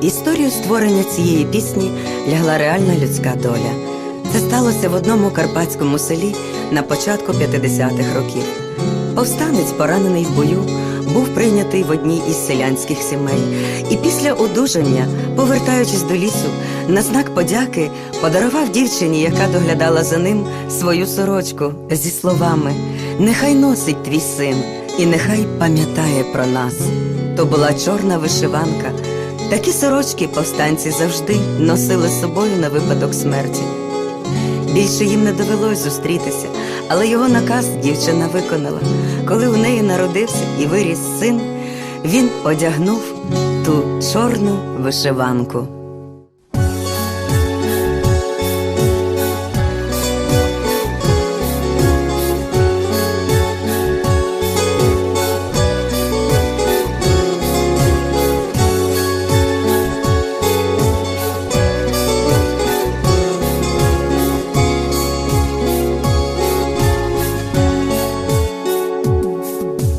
Історію створення цієї пісні лягла реальна людська доля. Це сталося в одному карпатському селі на початку 50-х років. Повстанець, поранений в бою, був прийнятий в одній із селянських сімей, і після одужання, повертаючись до лісу, на знак подяки подарував дівчині, яка доглядала за ним свою сорочку зі словами: Нехай носить твій син, і нехай пам'ятає про нас. То була чорна вишиванка. Такі сорочки повстанці завжди носили з собою на випадок смерті. Більше їм не довелось зустрітися, але його наказ дівчина виконала. Коли у неї народився і виріс син, він одягнув ту чорну вишиванку.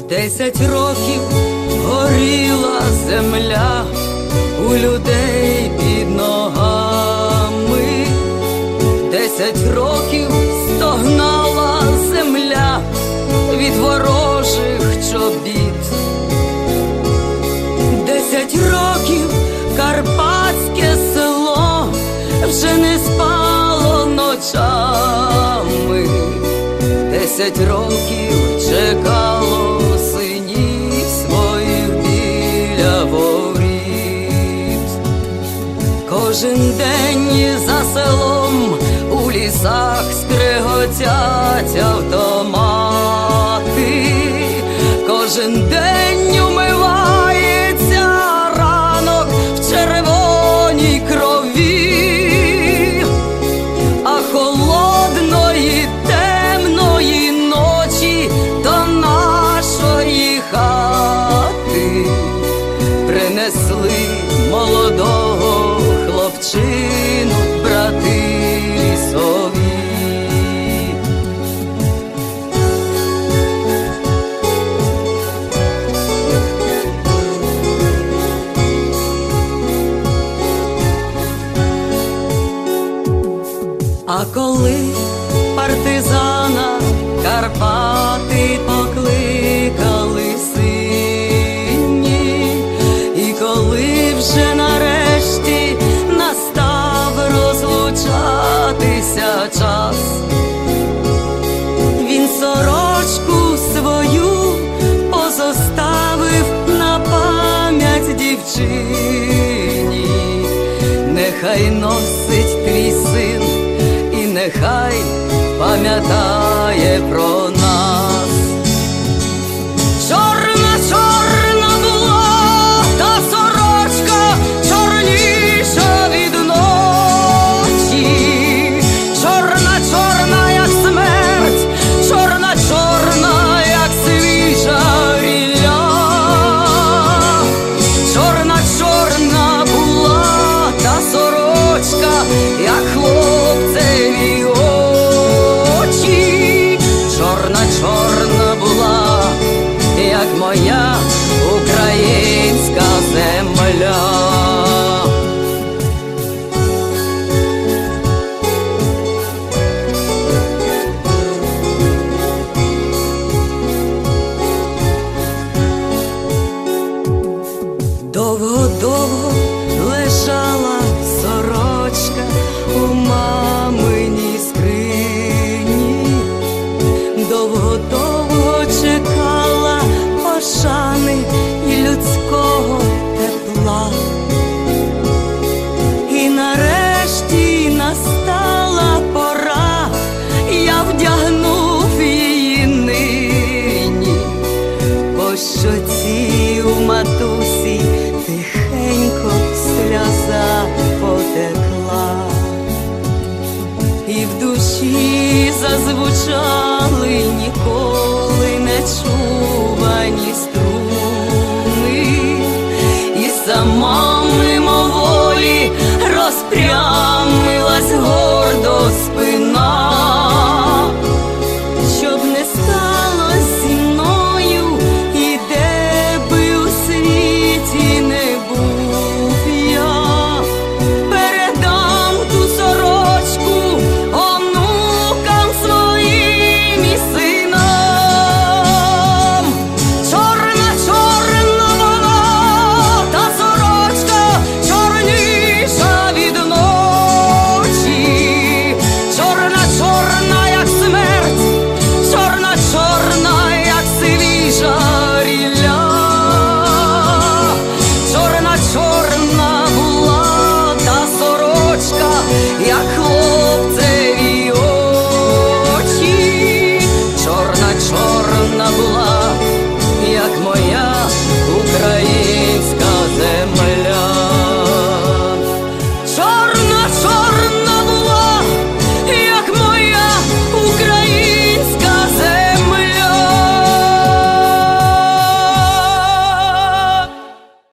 Десять років горіла земля у людей під ногами, десять років стогнала земля від ворожих чобіт, десять років карпатське село вже не спало ночами. Десять років чекало лісах скриготять автомати, кожен день умивається ранок в червоній крові а холодної темної ночі до нашої хати принесли молодого хлопчину, нехай носить твій син, і нехай пам'ятає про як хлопцеві душі зазвучали ніколи не чувані